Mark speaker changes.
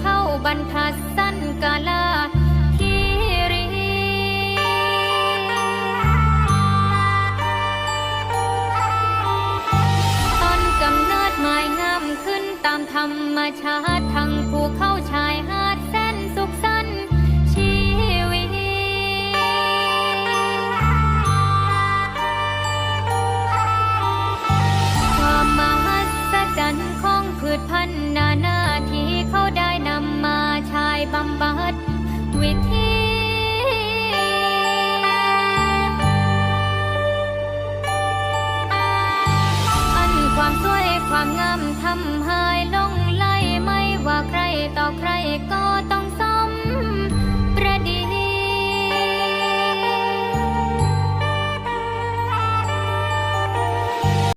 Speaker 1: เข้าบรรทัดสั้นกาลาคีรีต้นกำเนิดไม้งามขึ้นตามธรรมชาติทั้งภูเข้าชายหาดแสนสุขสันต์ชีวิตความมหัศจรรย์ของพืชพันธุ์นานาที่เขาได้ ความงามทำให้หลงไล่ไม่ว่าใครต่อใครก็